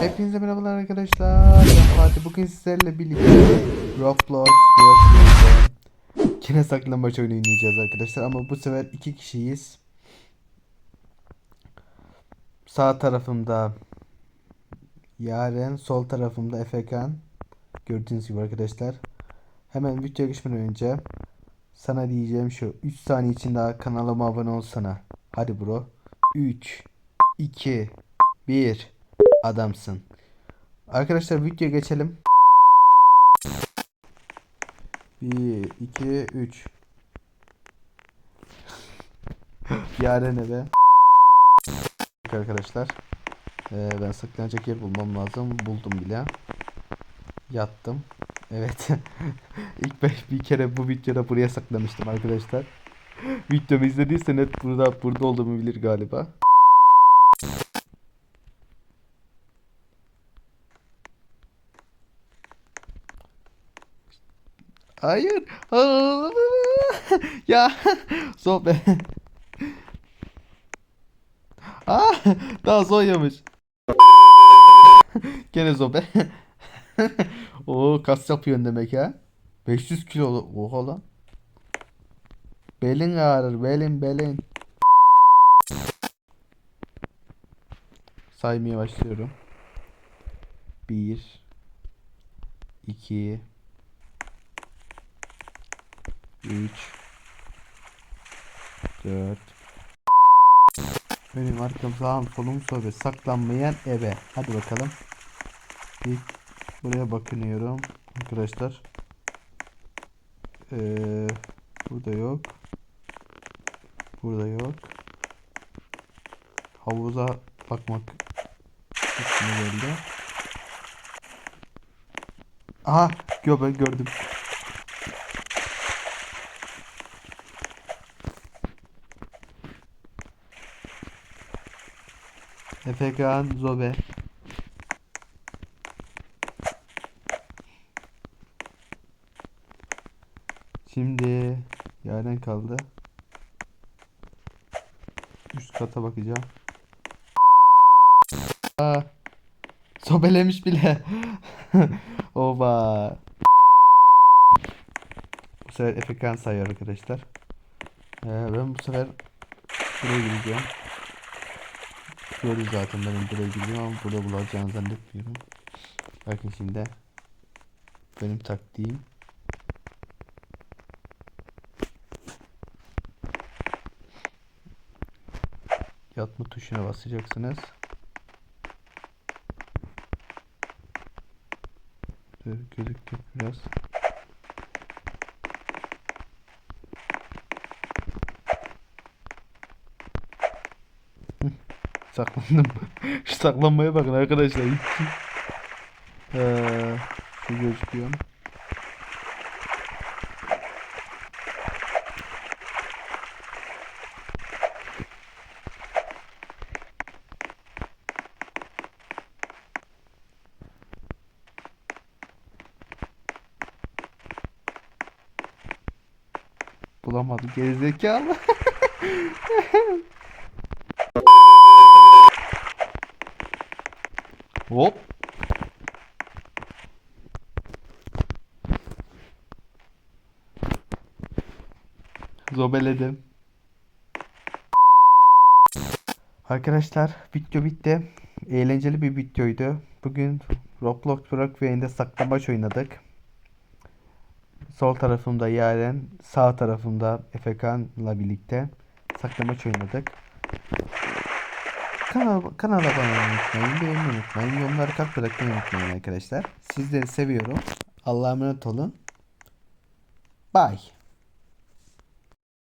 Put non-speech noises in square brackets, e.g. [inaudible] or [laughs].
Hepinize merhabalar arkadaşlar. Ben Fatih. Bugün sizlerle birlikte Roblox World'da yine saklambaç oyunu oynayacağız arkadaşlar. Ama bu sefer iki kişiyiz. Sağ tarafımda Yaren, sol tarafımda Efekan. Gördüğünüz gibi arkadaşlar. Hemen videoya geçmeden önce sana diyeceğim şu. 3 saniye içinde kanalıma abone olsana. Hadi bro. 3 2 1 Adamsın. Arkadaşlar videoya geçelim. 1 2 3 Yaren eve. Arkadaşlar. Ee, ben saklanacak yer bulmam lazım. Buldum bile. Yattım. Evet. [laughs] İlk ben bir kere bu videoda buraya saklamıştım arkadaşlar. Videomu izlediyse net burada burada olduğumu bilir galiba. Hayır. ya sohbet. Aa, daha soğuyormuş. Gene sobe. Oo kas yapıyorsun demek ha. 500 kilo. Oha lan. Belin ağrır belin belin. Saymaya başlıyorum. 1 2 3 4 Benim arkam sağım solum sobe saklanmayan eve. Hadi bakalım. İlk buraya bakınıyorum arkadaşlar. Ee, burada yok. Burada yok. Havuza bakmak geldi. Aha göbe gördüm. Efekan Zobe. Şimdi yaren kaldı. Üst kata bakacağım. Aa, sobelemiş bile. [laughs] Oba. Bu sefer Efekan sayıyor arkadaşlar. Ee, ben bu sefer buraya gideceğim. Gördü zaten benim buraya gidiyorum ama burada bulacağını zannetmiyorum. Bakın şimdi benim taktiğim yatma tuşuna basacaksınız. Dur gözüktü biraz. Saklandım. [laughs] Şu saklanmaya bakın arkadaşlar. Ee, şu gözüküyor. Bulamadım gerizekalı. [laughs] Hop. Zobeledim. Arkadaşlar video bitti. Eğlenceli bir videoydu. Bugün Roblox Brookway'inde saklambaç oynadık. Sol tarafımda Yaren, sağ tarafımda Efekan'la birlikte saklambaç oynadık. Kanal, kanala abone olmayı unutmayın, beğenmeyi unutmayın, yorumları kalp bırakmayı unutmayın arkadaşlar. Sizleri seviyorum. Allah'a emanet olun. Bye.